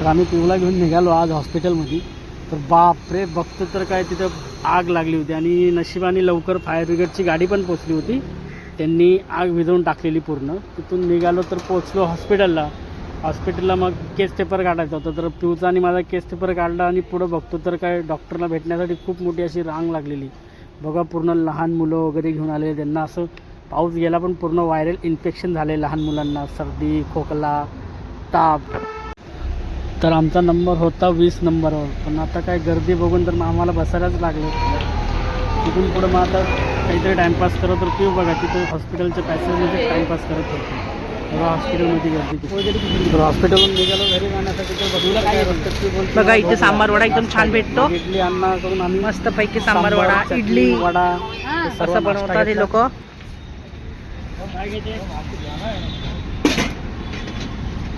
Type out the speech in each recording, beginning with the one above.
तर आम्ही पिऊला घेऊन निघालो आज हॉस्पिटलमध्ये. तर बापरे बघतो तर काय तिथं आग लागली होती आणि नशिबाने लवकर फायर ब्रिगेडची गाडी पण पोचली होती. त्यांनी आग विझवून टाकलेली पूर्ण. तिथून निघालो तर पोचलो हॉस्पिटलला. हॉस्पिटलला मग केस पेपर काढायचा होता. तर पिऊचा आणि माझा केस पेपर काढला आणि पुढं बघतो तर काय डॉक्टरला भेटण्यासाठी खूप मोठी अशी रांग लागलेली. बघा पूर्ण लहान मुलं वगैरे घेऊन आले. त्यांना असं पाऊस गेला पण पूर्ण व्हायरल इन्फेक्शन झाले लहान मुलांना. सर्दी खोकला ताप. तर आमचा नंबर होता वीस नंबरवर. पण आता काय गर्दी बघून तर मग आम्हाला बसायलाच लागलं. तिथून पुढं मग आता काहीतरी टाईमपास करत तर पिऊ बघा तिथं हॉस्पिटलच्या पॅसेजमध्ये टाईमपास करत होते. तेव्हा हॉस्पिटलमध्ये गर्दी. तर हॉस्पिटलहून निघालो घरी जाण्यासाठी तर बघूला काय बघा इथे "बघ, सांबार वडा एकदम छान भेटतो. इडली अण्णा करून आम्ही मस्त पैकी सांबार वडा इडली. वडा असं बनवतात हे. लोक?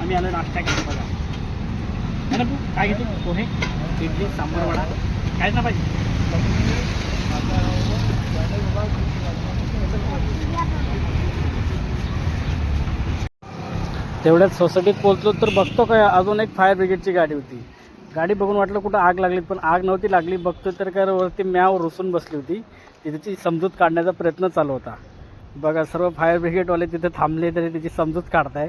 आम्ही आलो नाश्ता बघा. है ना तू काय घेतो? पोहे इडली सांबार वडा. काय ना पाहिजे? तेवढ्याच सोसायटीत पोहोचलो तर बघतो काय अजून एक फायर ब्रिगेडची गाडी होती. गाडी बघून वाटलं कुठं आग लागली पण आग नव्हती लागली. बघतो तर काय वरती म्याव रुसून बसली होती. तिची समजूत काढण्याचा प्रयत्न चालू होता. बघा सर्व फायर ब्रिगेडवाले तिथे थांबले तरी त्याची समजूत काढताय.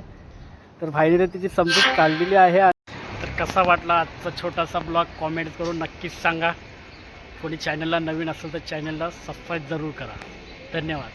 तर भाईने तिची समजूत काढलेली आहे. कसा वाटला आजचा छोटासा ब्लॉग? कॉमेंट करून नक्कीच सांगा. कोणी चॅनलला नवीन असेल तर चॅनलला सबस्क्राईब जरूर करा. धन्यवाद.